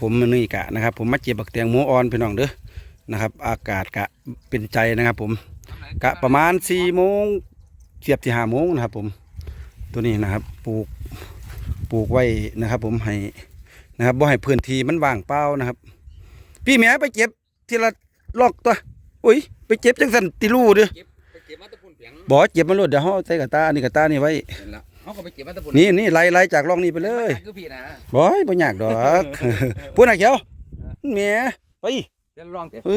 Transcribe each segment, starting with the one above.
ผมมื้อนี่กะนะครับ ผมมาเจ็บบักแตงโมอ่อนพี่น้องเด้อนะครับ อากาศกะเป็นใจนะครับ ผมกะประมาณสี่โมงเสียบที่ห้าโมงนะครับ ผมตัวนี้นะครับ ปลูกปลูกไว้นะครับ ผมให้นะครับบ่ให้พื้นที่มันว่างเปล่านะครับ พี่แม่ไปเจ็บทีละลอกตัวอุ้ยไปเจ็บจังสันติลูเด้อเก็บไปเก็บมาตะปุ่นเปียงบ่เจ็บมันโลดเดี๋ยวเฮาใส่กระตาอันนี้กระตานี่ไว้ เห็นแล้วเขาก็ไปเก็บมาตะปุ่นนี่นี่ไล่ไล่จากร่องนี้ไปเลยคือพี่นะบ่ยบ่ยากดอกพูดน่ะเขียวแหม่ไปเดี๋ยวลองเถอะเอ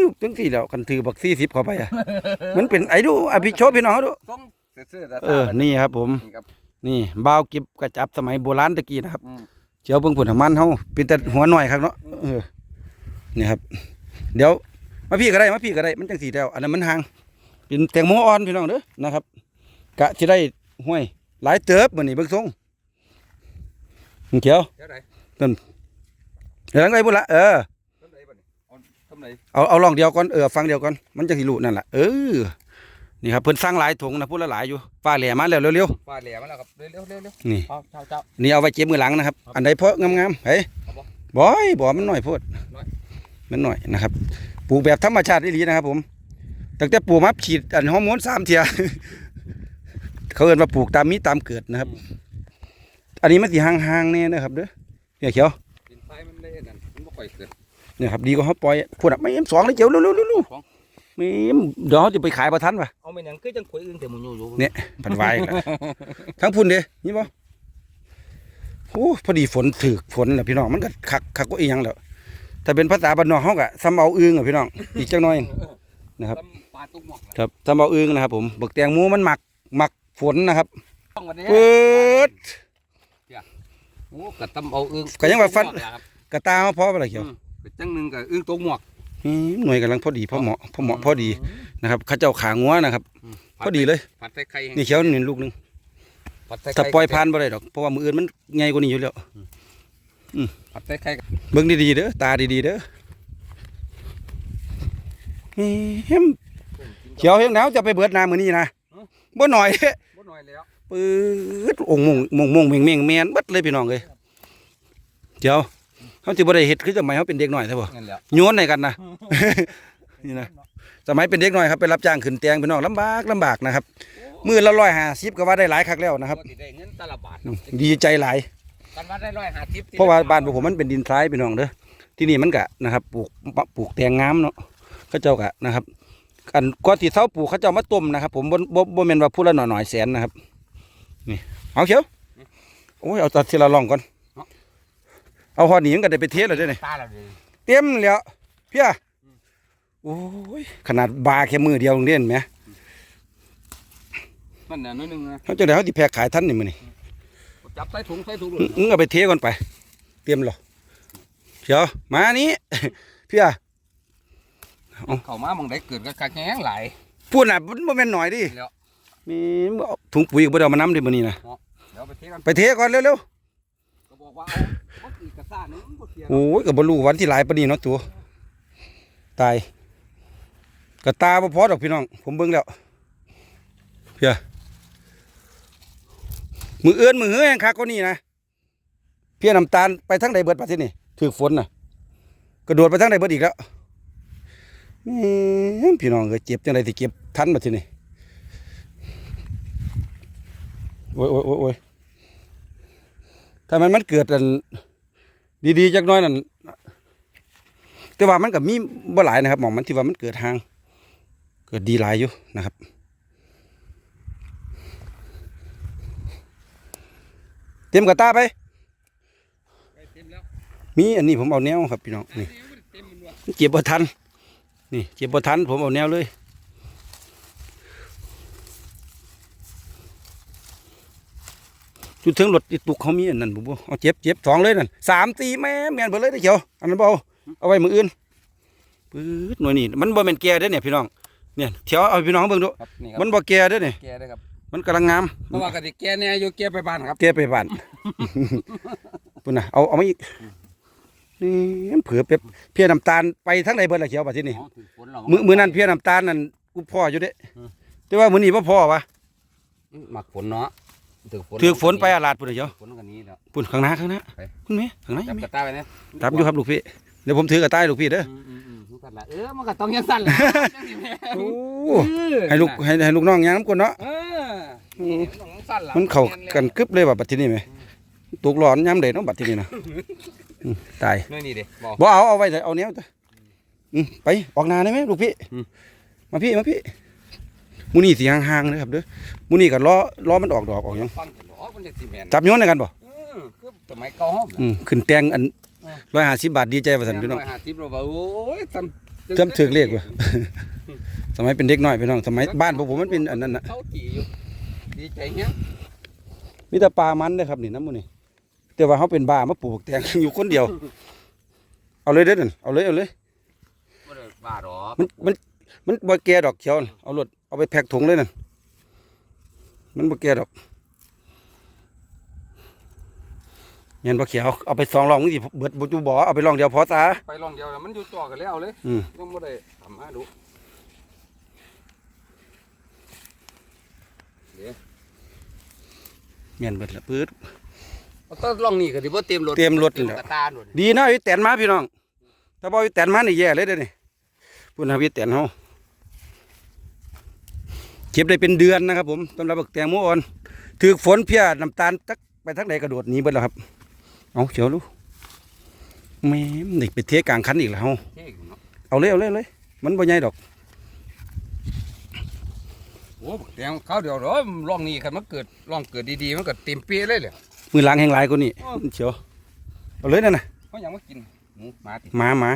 อจังสี่แล้วกันถือบัก40เข้าไปอะมันเป็นไอ้ดูอภิโชคพี่น้องเขาดูต้องเสื้อๆเออนี่ครับผมนี่ครับนี่บ่าวเก็บกระจับสมัยโบราณตะกี้นะครับอืมเจียวเบิ่งผลของมันเฮาเป็นแต่หัวหน่อยครับเนาะเออนี่ครับ เดี๋ยวมาพี่ก็ได้มาพี่ก็ได้มันจังสีแล้วอันนั้นมันห่างเป็นแตงโมอ่อนพี่น้องเด้อนะครับ กะสิได้ห้วย หลายเติบมื้อนี้เบิ่งทรงเขียวเดี๋ยวไหนเดี๋ยวหลังไดพุ่นละเออทำไหนบ่เนี่ยเอาทำไหนเอาเอาลองเดียวก่อนเออฟังเดียวก่อนมันจะสิรู้นั่นแหละเออนี่ครับเพิ่นสร้างหลายถุงนะพูดละหลายอยู่ฟ้าแหล่มาแล้วเร็วฟ้าแหลมมาแล้วครับเร็วๆเร็วๆนี่ๆเอาเจ้าเจ้านี่เอาไว้เจ็บมือหลังนะครับครับอันใดเพาะงามๆเฮ้ยเอาบ่บอยบ่มันหน่อยโพดน้อยมันหน่อยนะครับปลูกแบบธรรมชาติอีหลีนะครับ ผมตั้งแต่ปลูกมาฉีดอันฮอร์โมนสามเทีย เขาเอิ้นว่าปลูกตามมีตามเกิดนะครับ อันนี้มันสิห่างๆแน่นะครับเด้อเนี่ยเขียวดินทรายมันเละนั่นมันบ่ค่อยเกิดเนี่ยครับดีกว่าเขาปล่อยพูดอะไม่เอ็มสองเลยเจียวเร็วๆๆของๆไม่เอ็มเดี๋ยวเขาจะไปขายประทันป่ะเอาไม่หยังคือจังข่อยอึ้งแต่หมูอยู่อยู่เนี่ยพันวายอีกแล้วทั้งพุ่นเด้นี่บ่โอ้พอดีฝนถึกฝนแหละพี่น้องมันก็คักคักก็อีหยังแล้วแต่เป็นภาษาบ้านนอกเฮาก็ซ้ำเอาอึ้งอะพี่น้องอีกจักหน่อยนะครับตำปลาตุ้งหมอกครับซ้ำเอาอึ้งนะครับผมบักแตงโมมันหมักหมัก ฝนนะครับต้องวันนี้เปิดโอ้กะตำเอาอึ้งก็ยังว่าฟันตุ้งหมอกครับกระตาเฮาพอบ่ล่ะเขียวอืมก็จังหนึงก็อึ้งตุ้งหมอกอืมหน่วยกำลังพอดีพอเหมาะพอเหมาะพอดีนะครับเขาเจ้าขางัวนะครับมพอดีเลยผัดใส่ไข่นี่เขียวนี่ลูกหนึงผัดใส่ไข่ถ้าปล่อยผ่านบ่ได้ดอกเพราะว่ามืออื่นมันใหญ่กว่านี้อยู่แล้วผัดใส่ไข่เบิ่งดีๆเด้อตาดีๆเด้อเฮ้มเขียวเฮงหนาวจะไปเบิดน้ำมื้อนี้นะบ่หน่อยบ่น้ อยแล้วปื๊ดองค์มงมงมงเม่งเม่งแม่นเบิดเลยพี่น้องเอ้ยเดี๋ยวเขาสิบ่ได้เฮ็ดคือสมัยเขาเป็นเด็กน้อยใช่บ่นั่นแหล้วโยนให้กันนะนี่นะสมัยเป็นเด็กน้อยครับไปรับจ้างขึ้นเตียงพี่น้องลำบากลำบากนะครับมื้อละ150ก็ว่าได้หลายคักแล้วนะครับปกติได้เงินแตละบาทดีใจหลายกันว่าได้ร้อยห้าสิบเพราะว่าบ้านพวกผมมันเป็นดินทรายพี่น้องเด้อที่นี่มันกะนะครับ ปลูกปลูกแตงงามเนาะเขาเจ้ากะนะครับ อันก่อนที่เสาปลูกเขาเจ้ามาต้มนะครับ ผมบ่บ่บ่แม่นว่าผู้ละหน่อยๆแสนนะครับ นี่เอาเขียวโอ้ยเอาตัดทีละล่องก่อนเอาหอดนี้มันก็ได้ไปเทสแล้วเด้อนี่ตาเราเลยเต็มแล้วเพียโอ้ยขนาดบาแค่มือเดียวเด่นไหมมันน่ะน้อยหนึงนะเขาจะได้เขาที่แพ็คขายท่านนี่มื้อนี่จับใส่ถุงใส่ถุงเลยมึงเอาไปเทก่อนไป เตรียมหรอเขียวมานี้เพีย เข้ามาบางได้เกิดก็คักแห้งหลายพูดน่ะมันบ่แม่นหน่อยดิแล้วมีมึงเอาถุงปุ๋ยก็บ่ได้เอามานํดิมื้อนี้นะเดี๋ยวไปเทกันไปเทก่อนเร็วก็บอกว่าเอาบ่อีกกระซ่าหนึงบ่เสียๆโอ้ยก็บ่รู้วันที่หลายปานนี้เนาะตัวตายก็ตาบ่พอดอกพี่น้อง ผมเบิ่งแล้วเพียมือเอื้อนมือเฮือแห่งคักกว่านี้นะเพียน้ำตาลไปทางใดเบิดประเทศนี่ถูกฝนน่ะกระโดดไปทางใดเบิดอีกแล้วแหม่ พี่น้องเอ้ยเจ็บจังไดสิเก็บทันบัดทีนี้โอ้ยโอ้ยโอ้ยโอ้ยถ้ามันมันเกิดอันดีๆจักหน้อยนั่นแต่ว่ามันก็มีบ่หลายนะครับหมองมันที่ว่ามันเกิดห่าง เกิดดีหลายอยู่นะครับเตรียมกระตาไปไปเต็มแล้วมีอันนี้ผมเอาแนวครับพี่น้องนี่เต็มมันว่ะมันเก็บบ่ทัน นี่เก็บบ่ทันผมเอาแนวเลย จุดถึงรถติดตุกเขามีอันนั้นบุบเอาเจ็บเจ็บสองเลยนั่นสามตีแม่แม่นเบิดเลยได้อเขียวอันนั้นเบเอาเอาไว้มืออื่นปื๊ดหน่วยนี่มันบ่แม่นแก่เด้อเนี่ยพี่น้องเนี่ยเถียวเอาให้พี่น้องเบิ่งดูครับนี่ครัมันบ่แก่เด้อเนี่ยแกได้ครับมันกำลังงามเพราะว่ากะสิแกเนี่ยอยู่แกไปบ้านครับแก่ไปบ้านปุ่นน่ะเอาเอามาอีก นี่เผื่อเปบเพียน้ำตาลไปทั้งใดเบิดละเขียวบัดทีนี้อ๋อถึงฝนเรามือมือนั้นเพียน้ำตาลนั่นกูพ่ออยู่เด้อืมแต่ว่ามื้อนี้บ่พ่อวะมักฝนเนาะถือฝนถือฝนไปอาลาดพุ่นเดียวฝนกันนี้แล้วพุ่นข้างหน้าข้างหน้าไปคุณแม่ข้างหน้าจับแม่กระต่ายไปเนี่ยจับอยู่ครับลูกพี่เดี๋ยวผมถือกระต่ายลูกพี่เด้ออืมอืมอืมมันก็ละเออมันก็ต้องยังสั่นแหละจังสิแม่โอ้เออให้ลูกให้ให้ลูกน้องยางน้ำกวนเนาะเออมันต้องสั่นล่ะมันเข้ากันกึบเลยว่ะบัดทีนี้ไหมตกหลอนย้ำเด็ดเนาะบัดทีนี้นะ อืมตายนี่นี่เด้บอกบ่เอาเอาไว้เถอะเอาเนี้ยจ้ะอืมไปออกนาได้ไหมลูกพี่อืมมาพี่มาพี่มูนี่สีห่างๆนะครับเด้อมูนี่ก็ล้อล้อมันออกดอกออกหยังฟังกันหรอมันจะสิแม่นจับโยนในกันบ่เออคือสมัยเก่าห้องอืมขึ้นแตงอันร้อยห้าสิบบาทดีใจว่าสันพี่น้องหาทิพย์เราว่าโอ้ยทำจำถือเลขว่ะสมัยเป็นเด็กน้อยพี่น้องสมัยบ้านพวกผมมันเป็นอันนั้นน่ะเขาจีอยู่ดีใจเงี้ยมีแต่ปลามันเด้อครับนี่น้ำมูนี่ แต่ว่าเขาเป็นบ้ามาปลูกแตงอยู่คนเดียว เอาเลยเด้อนั่นเอาเลยเอาเลยบ่ได้บ้าหรอกมันมันมันบ่แก่ดอกเขียวน่ะเอารถเอาไปแพ็คถุงเลยนั่นมันบ่แก่ดอกเงินบ่เขียวเอาไปสองรองนี่สิเบิดบ่จูบ่เอาไปรองเดียวพอตาไปลองเดียวแล้วมันอยู่จ่อกันแล้วเลยอืมยังบ่ได้ทำมาดูเมียนเบิดละปื๊ดเอา ต้องลองนี่ก็สิบ่เต็มรถเต็มรถเลยเหรอกระตาโดดดีนะวิแตนมาพี่น้อง ถ้าบ่วิแตนมานี่แย่เลยเด้อนี่พุ่นน่ะวิแตนเฮาเก็บได้เป็นเดือนนะครับ ผมสำหรับบักแตงโมอ่อนถือฝนเพียน้ำตาลตักไปทางใดกระโดดหนีเบิดแล้วครับ เอาเขียวลูกแม่มนี่ไปเทกลางคันอีกแล้วเฮาเท่อยู่เนาะเอาเลยเอาเลยเอาเลย มันบ่ใหญ่ดอก โอ้แตงเขาวเดียวเหรอลองนี่คันมันเกิดลองเกิดดีๆมันก็เต็มเปียเลยเลย มือล้างแห้งหลายกว่านี้เขียวเอาเลยนั่นน่ะเขายังมากินหมูหมาติหมาหมา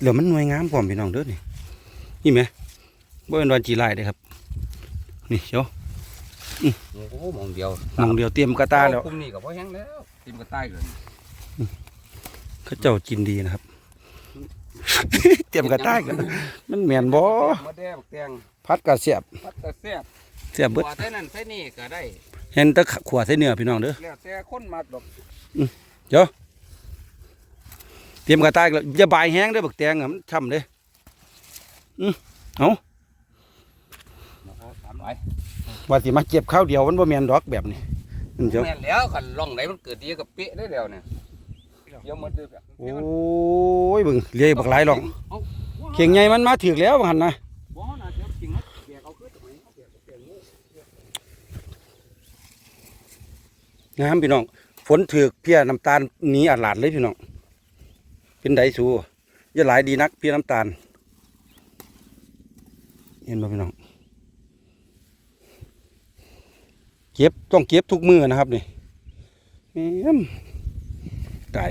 เหลือมันหน่วยงามพร้อมพี่น้องเด้อนี่นี่ไหมบ่เป็นวันจีไรเด้อครับ นี่เขียวโอ้โหมองเดียวมองเดียวเตรียมกระตาแล้วคุมนี่ก็พอแห้งแล้วเต็มกระตายเลยเขาเจ้ากินดีนะครับ เตรียมกระตากันมันแม่นบ่มาแด้บักแตงพัดกระเสียบพัดแต่แซ่บเสียบเบิดว่าแต่นั้นใส่นี่ก็ได้เห็นแตะขวาใส่เนื้อพี่น้องเด้อแล้วแต่คนมักดอกเตรียมกระตาแล้วอย่าบายแห้งเด้อบักแตงอะมันช่ำเด้ออือเอาตามไปว่าสิมาเก็บข้าวเดียวมันบ่แม่นดอกแบบนี้มันเดี๋ยวแม่นแล้วคันลองไหนมันเกิดดีกับเป๊ะได้แล้วเนี่ยเดี๋ยวมันเดือดโอ้ยเบิ่งเลี้ยบักหลายหรอกเอาเข่งใหญ่มันมาถึกแล้วว่าหั่นนะ บ่น่ะเดี๋ยวจริงนะแบกเอาขึ้นตรงนี้เอาแบกเอาแบก งูงามพี่น้อง ฝนถึกเพียน้ำตาลหนีอาดลาดเลยพี่น้อง เป็นไดสูอย่าหลายดีนักเพียน้ำตาล เห็นบ่พี่น้อง เก็บต้องเก็บทุกมือนะครับนี่แม่มตาย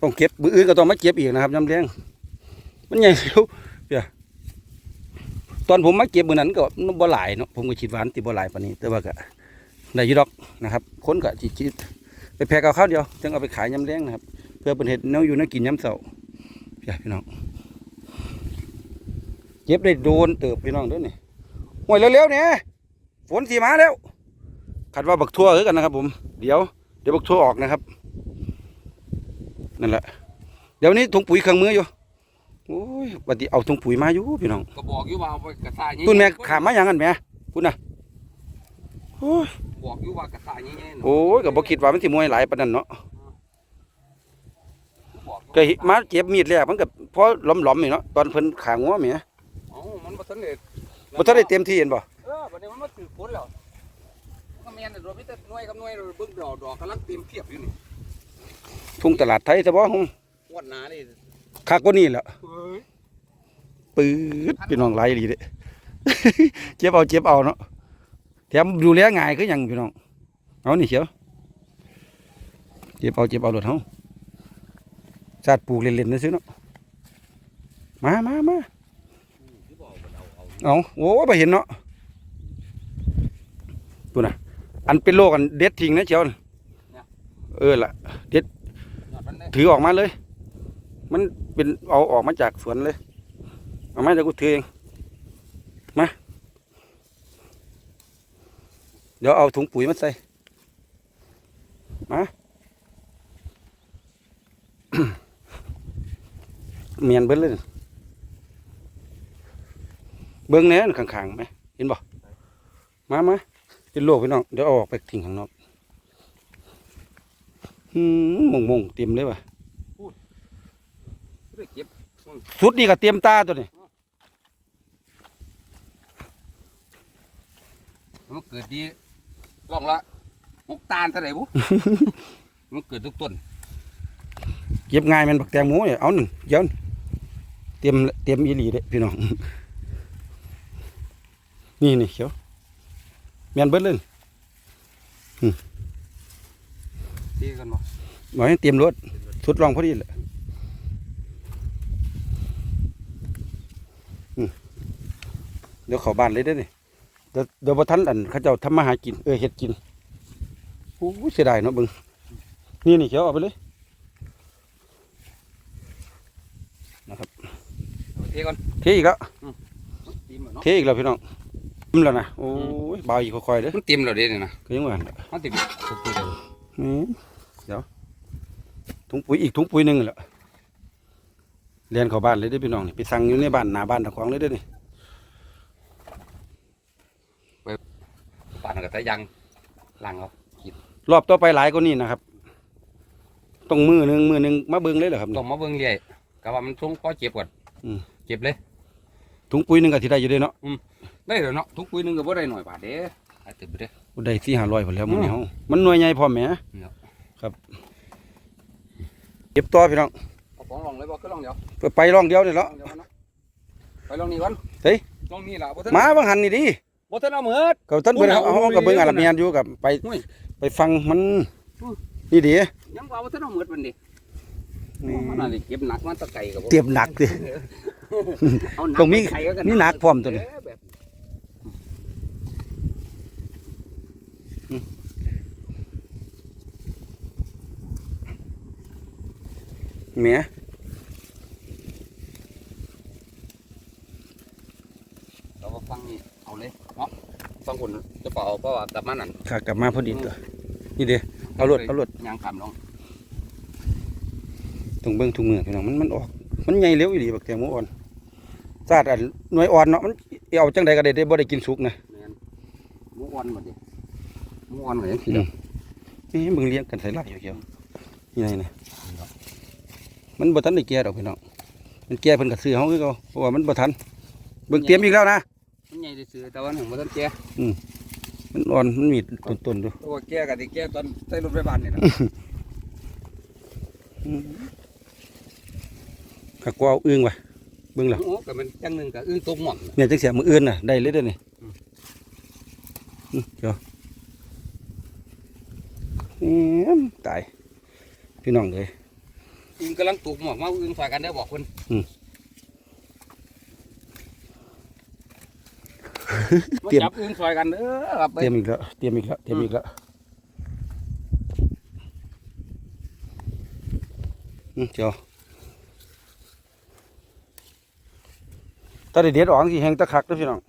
ต้องเก็บมืออื่นก็ต้องมาเก็บอีกนะครับน้ำแดงมันใหญ่เร็วเปียตอนผมมาเก็บมือนั้นก็บ่หลายเนาะผมก็คิดว่านติบ่หลายปานนี้ แต่ว่าก็ ได้อยี่ดอกนะครับคนก็จิจิไปแพ็กเอาข้าวเดียวจึงเอาไปขายยำแดงนะครับ เพื่อเป็นเห็ดแนวอยู่แนวกินยำเสาเปียพี่น้องเก็บได้โดนเติบพี่น้องเด้วยนี่ห่วยเร็วๆเนี่ยฝนสีมาแล้วคัดว่าบักทั่วคือกันนะครับ ผม เดี๋ยวเดี๋ยวบักทั่วออกนะครับนั่นแหละเดี๋ยวนี้ถุงปุ๋ยเครื่องมืออยู่โอ้ยปฏิเอาถุงปุ๋ยมาอยู่พี่น้องก็บอกอยู่ว่าเอาไปกระต่ายใหญ่ๆคุณแม่ขามมาอย่างนั้นแหม่คุณน่ะ โอ้ยบอกอยู่ว่ากระต่ายใหญ่ๆเนาะโอ้ยก็บ่คิดว่ามันสิมวยหลายปานนั้นเนาะบอกอยู่ก็เห็นมาเก็บมีดแรกมันก็พอหล้อมๆนี่เนาะตอนเพิ่นขางัวแหมเอ้ามันบ่ทันได้บ่ทันได้เต็มที่เห็นบ่เออบัดนี้มันมาถือฝนแล้วก็แม่นน่ะโดนมีแต่หน่วยกับหน่วยเบิ่งดอกดอกกำลังเต็มเพียบอยู่นี่ทุ่งตลาดไทยซะบ่ฮงงวดหน้านี่คักกว่านี้แหละเฮ้ยปื๊ดพี่น้องหลายอีหลีเด้ เจ็บเอาเจ็บเอาเนาะแถ มดูแลง่ายคือหยังพี่น้องเอานี่เขียวเจ็บเอาเจ็บเอารถเฮาชาติปลูกเล่นๆซื่อเนาะมามามาเอาเอาเอาโอ้ไปเห็นเนาะตัวน่ะอันเป็นโรคอันเด็ดทิ้งนะเจียวเออล่ะยอดมันได้ถือออกมาเลย มันเป็นเอาออกมาจากสวนเลย เอามาเดี๋ยวกูถือเอง มา เดี๋ยวเอาถุงปุ๋ยมาใส่ มาเมียนเบิ้ลเลยเบิ้งแหน่ข้างๆไหมเห็นบ่มามาเป็นโรคพี่น้อง เดี๋ยวเอาออกไปทิ้งข้างนอกมงมงๆเต็มเลยว่ะสุดนี่ก็เตรียมตาตัวนี้มันเกิดดี ลองละมุกตาลเท่าไหร่บุมันเกิดทุกต้นเก็บง่ายแมันบักแตงโมเนี่ยเอาหนึ่งเดี๋ยวนี่เตรียมเตรียมอีหลีเด้พี่น้อง นี่นี่เขียวแมนเบิดเลยดีกันบ่บอกให้เตรียมรถทดลองพอดีแหละอืมเดี๋ยวเข้าบ้านเลยเด้อนี่ เดี๋ยวเดี๋ยวบ่ทันอันเขาเจ้าทำมาหากินเออเฮ็ดกินโอ้ยเสียดายเนาะเบิ่งนี่นี่เขียวเอาไปเลยนะครับเอาเทก่อนเทอีกแล้วติมแล้วเนาะเทอีกแล้วพี่น้องติมแล้วนะโอ้ยเบาอีกค่อยๆเด้อมันติมแล้วเด้นี่นะก็ยังว่าหั่นแหละมันติมทุกตัวเลยอืมเดี๋ยวถุงปุ๋ยอีกถุงปุ๋ยหนึงแหละเรียนเข้าบ้านเลยเด้อพี่น้องนี่ไปสั่งอยู่ในบ้านหน้าบ้านตะของเลยเด้อนี่ ปานกับตะยังหลังเอารอบต่อไปหลายกว่านี้นะครับต้องมือหนึ่งมือหนึ่งมาเบิ่งเลยเหรอครับต้นี่องมาเบิ่งเรื่อยกะว่ามันช่วงพอเจ็บก่อนอืมเจ็บเลยถุงปุ๋ยหนึ่งก็สิได้อยู่เด้เนาะได้แล้วเนาะทุกปุ้ยหนึงก็บ่ได้หน่อยบาทเด้หายตึบไปเด้บ่ได้สี่ห้าร้อยพอแล้วมื้อนี้เฮามันหน่วยใหญ่พร้อมแหมเนาะครับเก็บต่อพี่น้องเอาของลองเลยบ่คือลองเดียวไปไปรองเดียวนี่แหลละองเดียวกันเนาะไปลองนี่ก่อนเฮ้ยลองนี่ล่ะบ่ทันมาบางหันนี่ดิ บ่ทันเอาเหมือด ก็ท่านเพิ่นเอาโอ้ยเอากับเบิ่งอาละโอ้ยเมียนอยู่กับไปโอ้ย ไปฟังมันอืมนี่ดิยังว่าบ่ทันเอาเหมือดมันดินี่มันน่ะสิเก็บหนักมันตะไคร้ก็บ่เตรียมหนักดิ เอาหนักต้องมีไปไข่ก็มีหนักพร้อมตัวนี้ เแบบแหม เราก็ฟังนี่เอาเลยเนาะ ฟังคนจะเปล่าเพราะว่ากลับมานั่นขากลับมาพอดีตัวนี่เด้เอารถเอารถยางขามลองต้องเบิ่งทุกมือพี่น้องมันมันออก มันใหญ่เร็วอีหลีบักแตงโมอ่อนซาดอันหน่วยอ่อนเนาะมันเอาจังใดก็ได้ได้บ่ได้กินสุกนะแม่นหมูอ่อนหมดดิหมูอ่อนเหมือนกันอืมนี่มึงเลี้ยงกันใส่ลายเขียวๆนี่ไงนะมันบ่ทันได้แก่ดอกพี่น้องมันแก่เพิ่นก็ซื้อเฮาคือเก่าเพราะว่ามันบ่ทันเบิ่งเตรียมอีกแล้วนะมัน ใหญ่ได้ซื้อแต่ว่าหนึ่งมันต้นแก่มันอ่อนมันมีต้นๆดูตัวแก่กับที่แก่ตอนใส่รถไฟบ้านนี่นะข้ากว่าเอาอึ้งว่ะเบิ่งแล้วโอ้ก็มันจังหนึ่งกับอึ้งตกหม่อมเนี่ยจังเสียมืออื่นน่ะได้เลยเด้อนี่อืมอืมเดี๋ยวแหมตายพี่น้องเลยอึ้งกำลังตกหม่อมมาอึ้งฝากกันได้อบอกคนอืม มา เตรียมจับอึ้งซอยกันเด้อครับไปเตรียมอีกแล้วเตรียมอีกแล้วเตรียมอีกแล้วอืมเจ้าตาได้เด็ดออกสิแหงตะคักเด้อพี่น้อง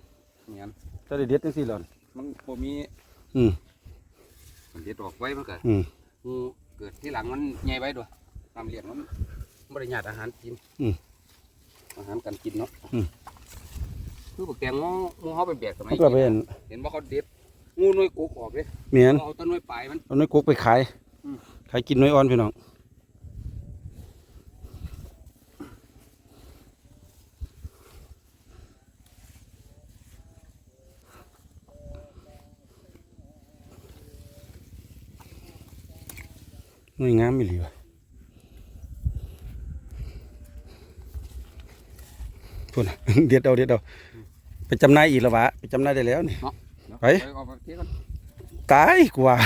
เนี่ยตาได้เด็ดจังซี่หล่อนมันบ่มีอืมมันเด็ดออกไว้มันเกิดอืมงูเกิดที่หลังมันใหญ่ไว้ด้วยตามเลี้ยงมันบริญาตอาหารกินอืมอาหารการกินเนาะอืม คือบักแตงงูงูเขาไปแบกสมัยมันก็เป็นเห็นว่าเขาเด็ดงูน้อยกุกออกเลยเมียนเอาต้นน้อยปลายมันเอาน้อยกุกไปขายอืมขายกินน้อยอ่อนพี่น้องหน่วยงามไม่หลีวะพูดนะเด็ดเอาเด็ดเอา ไปจำหนายอีกแล้ววะไปจำหนายได้แล้วนี่ ไปเอาไปเที่ยวกันตายกว่า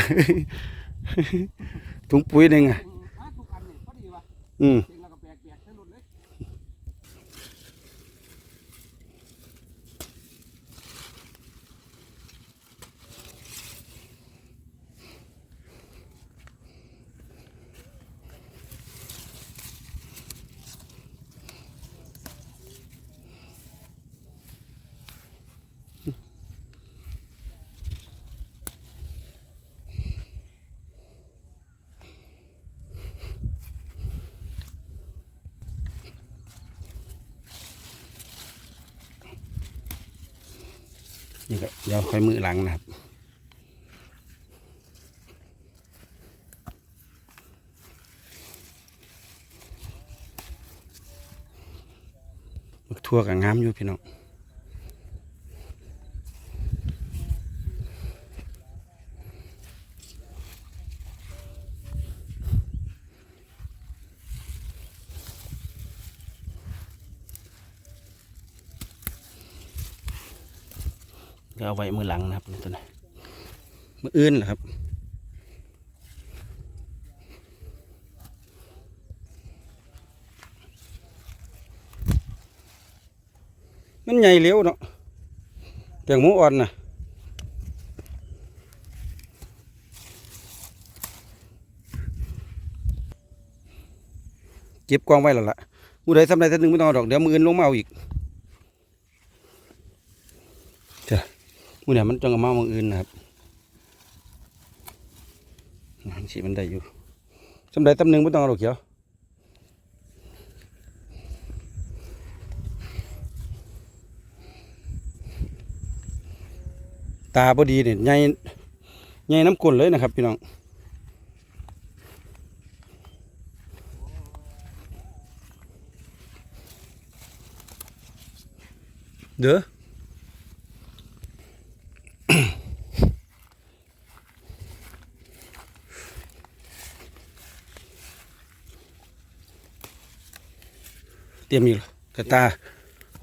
ถุงปุ๋ยหนึ่งอะอะทุกอันนี่พอดีว่ะอืมเองแล้วก็แบ ค่อยมือหลังนะครับทั่วกับง้ามอยู่พี่น้อง ไว้มือหลังนะครับตัวนี้มืออื่นเหรอครับมันใหญ่เหลวเนาะแตงโมอ่อนนะเก็บกองไว้แล้วล่ะมือใดทำไรท่านหนึ่งไม่ต้องดอกเดี๋ยวมืออื่นลงมาเอาอีกจ้ะ มือเนี่ยมันจังเอามามืออื่นนะครับนั่นสิมันได้อยู่ทำไรทำหนึ่งไม่ต้องเอาดอกเขียวตาพอดีเนี่ยใหญ่ใหญ่น้ำก้นเลยนะครับพี่น้องเด้อ เตรียมอีกแล้วกระตา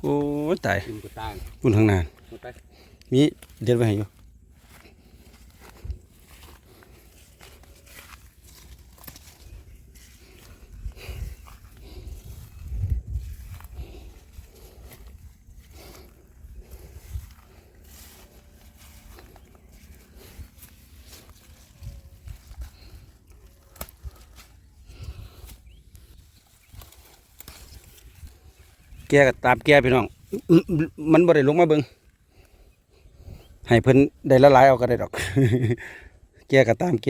โอ้ยตายกินกระต่างปุ่นทางนาน หมดไป มีเด็ดไว้ให้อยู่ แก่ก็ตามแก่พี่น้อง มันบ่ได้ลงมาเบิ่งให้เพิ่นได้ละลายเอาก็ได้ดอก แกก็ตามแก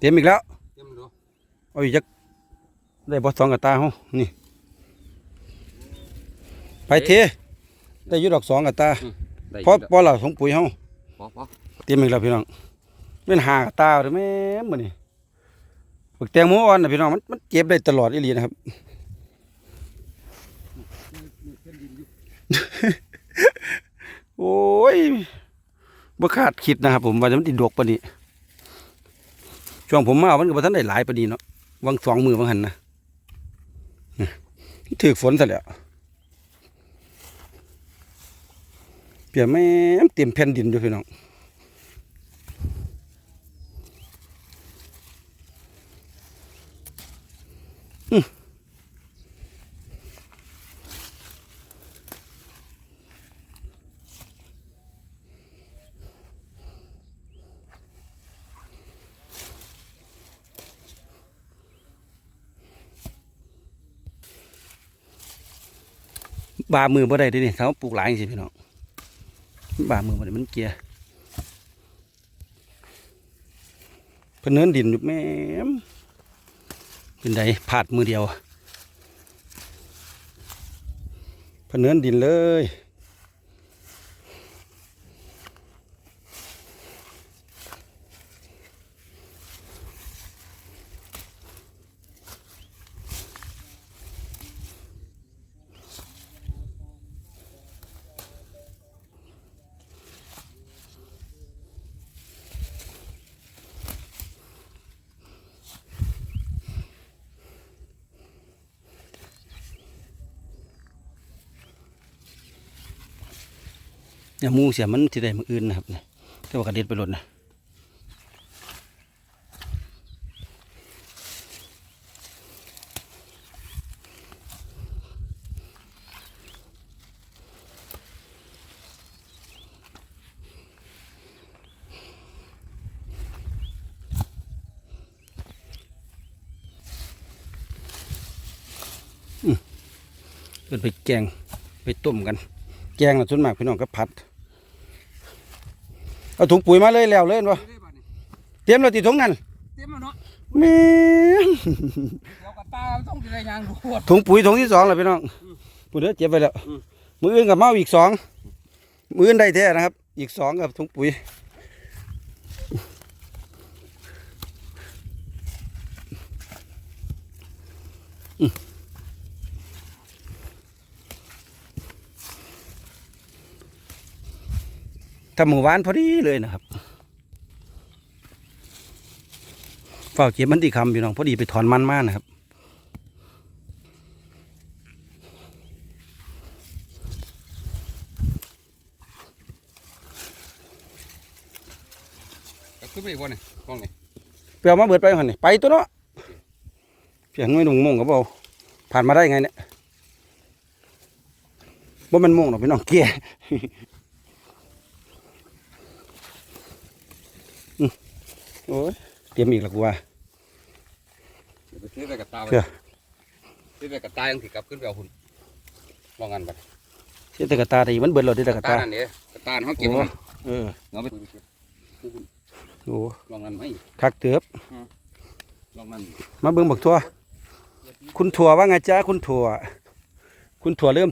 เตรียมอีกแล้วเตรียมดูเอาอีกจักได้บ่สองกับตาเฮานี่ไปเทได้อยู่ดอกสองกับตาได้พอพอเราสงปุ๋ยเฮาพอพอเตรียมอีกแล้วพี่น้องเป็นหากับตาหรือแม่นบ่นี่บักแตงโมอ่อนน่ะพี่น้องมันมันเก็บได้ตลอดอีหลีนะครับโอ้ยบ่คาดคิดนะครับผมว่าจะมันติดดกปานนี้ ช่วงผมมามันก็บ่ทันได้หลายปานนี้เนาะวังสองมือวังหันนะถือฝนซะแล้วเปียแม่เต็มแผ่นดินอยู่พี่น้องอืม บามือบ่ได้ด้นี่เขาปลูกหลายจังซี่พี่น้องบามือบ่ได้มันเกียเพิ่นเนินดินอยู่แม่มเป็นไดผาดมือเดียวเพิ่นเนินดินเลย เนี่ยมูเสียมันที่ใดมืออื่นนะครับเนี่ยแต่ว่ากระเด็นไปหล่นนะเอินไปแกงไปต้มกัน แกงนะส่วนมากพี่น้องก็ผัด เอาถุงปุ๋ยมาเลยแล้วเลยบ่เด้บัดนี้เตรียมแล้วติถุงนั้นเต็มแล้วเนาะแม่นเดี๋ยวกับตาต้องสิได้ยางดูขวดถุงปุ๋ยถุงที่สองแล้วพี่น้องปุ๋ยเด้อเจ็บไปแล้วอืมมืออื่นกับเมาอีกสองมืออื่นได้แท้นะครับ อีกสองกับถุงปุ๋ยอืม ถ้าหมู่บ้านพอดีเลยนะครับเฝ้าเก็บมันดีคำพี่น้องพอดีไปถอนมันมานะครับก็ขึ้นไปอีกวันนี่กล้องนี่เปลี่ยวมาเบิดไปหันนี่ไปตัวเนาะเพียงไม่ดุงมงกับเบาผ่านมาได้ไงเนี่ยบ่แมันมงหรอกพี่น้องเกี้ยอื โอ้ยเตรียมอีกแล้วกูว่าเดี๋ยวไปซื้อไปกับตาไปเชื่อซื้อไปกับตายังถือกลับขึ้นไปเอาหุ่นลองกันบัดเสียแต่กระตาแต่มันเบิดเราได้แต่กระตาตานั่นเด้กับตาเขาเก็บโอ้มันเออเงาไปโอ้ลองกันไหมคักเติบลองมันมาเบิ่งบักทั่วคุณถั่วว่าไงจ้าคุณถั่ว คุณถั่วเริ่ม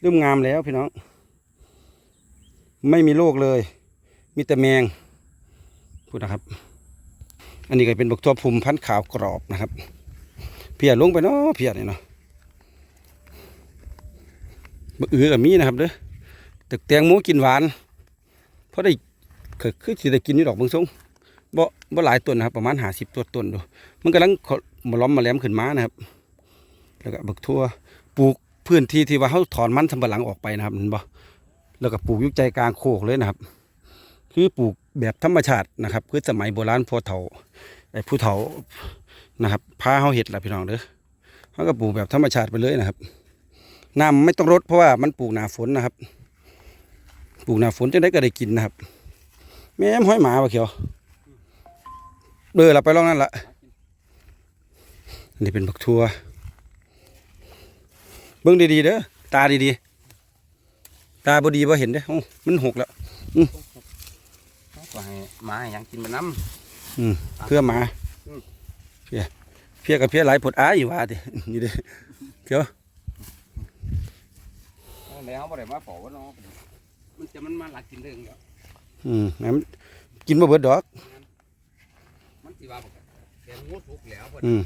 เริ่มงามแล้วพี่น้อง ไม่มีโรคเลย มีแต่แมงพูดนะครับ อันนี้ก็เป็นบักทั่วภูมิพันธุ์ขาวกรอบนะครับ เพียลงไปเนาะเพียนี่เนาะบักอือกับมีนะครับเด้อตึกแตงหมูกินหวาน เพราะได้คือคือสิได้กินอยู่ดอกบางทรงบ่บ่หลายต้นนะครับ ประมาณหาสิบตัวต้นดูมันกำลังมาล้อมมาแหลมขึ้นมานะครับ แล้วก็บักทั่วปลูกพื้นที่ที่ว่าเขาถอนมันสำปะหลังออกไปนะครับเห็นบ่แล้วก็ปลูกยุกใจกลางโคกเลยนะครับ คือปลูก แบบธรรมชาตินะครับคือสมัยโบราณพ่อเฒ่าไอ้ผู้เฒ่านะครับพาเขาเห็ดล่ะพี่น้องเด้อเขาก็ปลูกแบบธรรมชาติไปเลยนะครับน้ำไม่ต้องรดเพราะว่ามันปลูกหนาฝนนะครับ ปลูกหนาฝนจะได้ก็ได้กินนะครับแม่มห้อยหมาวะเขียวเบอร์ละไปลองนั่นละนนี้เป็นบักทัวเบิ้งดีๆเด้อตาดีๆตาบดีบ่เห็นเด้อโอ้มันหกแล้ว ก็ให้หมาให้หยังกินไปน้อืมเพื่อหมาอืมเพียเพียกับเพียหลายผดอ้ายอยู่ว่าดินี่เด้อเดี๋ยวำแล้วเขาบ่ได้มาเผาว่าน้องมันจะมันมาหลักกินเรื่องเดียวอืมให้มันกินบ่เบิดดอก มันสิว่าบ่กันแต่งูสุกแล้วเพิ่นอืม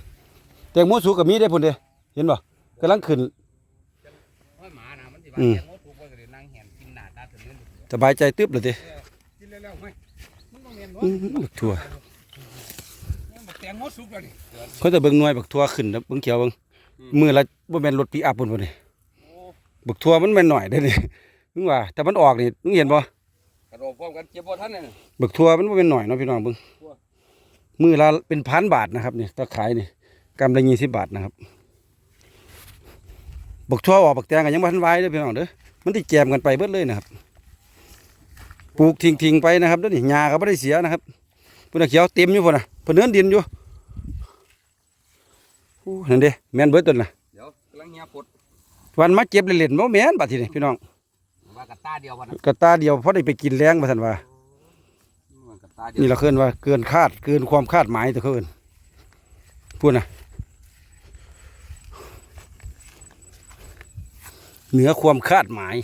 แตงโมสุกก็มีได้อพุ่นเด้อเห็นบ่กำลังขึ้น ห้อยหมานะมันสิว่าอืม แต่งูสุกเพิ่นก็ได้นั่งแหนกินหน้าตาถึงนั่นสบายใจตึ๊บเลยติกินแล้วๆไหม บักทั่วยังบักแตงงูสุกแล้วนี่เขาจะเบิ่งหน่วยบักทั่วขึ้นนะเบิ่งเขียวเบิ่งอืมมือละบ่แม่นรถปิกอัพพุ่นบ่นี่โอ้บักทั่วมันแม่นหน่อยเด้อนี่มึงว่า แต่มันออกนี่มึงเห็นบ่กระโดดพร้อมกันเจ็บบ่ทันเนี่ยบักทัวมันบ่เป็นหน่อยเนาะพี่น้องเบิ่งทั่วมือละเป็นพันบาทนะครับนี่ถ้าขายนี่กำละยี่สิบบาทนะครับบักทัวออกบักแตงกันยังบ่ทันไว้เด้อพี่น้องเด้อมันติแจมกันไปเบิดเลยนะครับ ปลูกทิ้งๆไปนะครับเด้อนี่หญ้าก็บ่ได้เสียนะครับพุ่นนะเขียวเต็มอยู่พุ่นน่ะเพิ่นเนินดินอยู่อู้นั่นเด้แม่นเบิดต้นน่ะเดี๋ยวกำลังเงียบปดวันมาเก็บเล่นๆบ่แม่นบัดทีนี้พี่น้องว่ากระตาเดียววันนั้นกระตาเดียวพอได้ไปกินแรงว่าซั่นว่ามันกระตาเดียวนี่เราเคลื่อนว่าเกินคาดเกินความคาดหมายตัวเกินพูดนะเหนือความคาดหมาย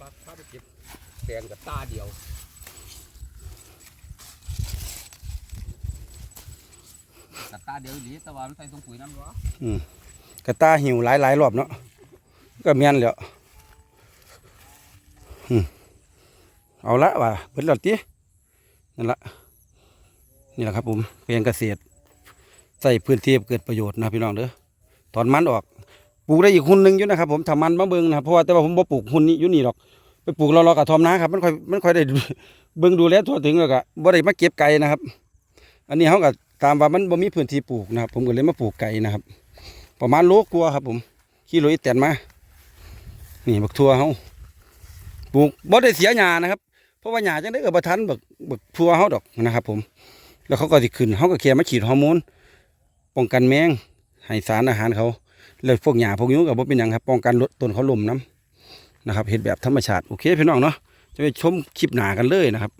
ปักเข้าไปเก็บ แตงกระตาเดียวกระตาเดียวอีหลีแต่ว่ามันใส่ถุงปุ๋ยน้ำร้อนกระตาหิวหลายหลายรอบเนาะก็เมียนแล้วอืมเอาละว่าเบิดแล้วตินั่นละนี่แหละครับผมเป็นเกษตรใส่พื้นที่เกิดประโยชน์นะพี่น้องเด้อถอนมันออกปลูกได้อีกหุ่นหนึ่งอยู่นะครับผมทำมันมาเบิ่งนะเพราะว่าแต่ว่าผมบ่ปลูกหุ่นนี้อยู่นี่หรอก ไปปลูกรอๆกับทอมนะครับมันค่อยมันค่อยได้เบิ่งดูแลทั่วถึงแล้วก็บ่ได้มาเก็บไก่นะครับ อันนี้เขาก็ตามว่ามันบ่มีพื้นที่ปลูกนะครับ ผมก็เลยมาปลูกไก่นะครับ ประมาณโลกลัวครับ ผมขี่รถอีแตนมา นี่บักทัวเขาปลูกบ่ได้เสียหญ้านะครับ เพราะว่าหญ้าจังได้ก็บ่ทันบักบักทัวเขาดอกนะครับ ผม แล้วเขาก็สิขึ้นเขาก็แค่มาฉีดฮอร์โมนป้องกันแมงให้สารอาหารเขา แล้วพวกหญ้าพวกยุงก็บ่เป็นหยังครับ ป้องกันลดต้นเขาล้มน้ำ นะครับเห็ดแบบธรรมชาติโอเคพี่น้องเนาะจะไปชมคลิปหนากันเลยนะครับ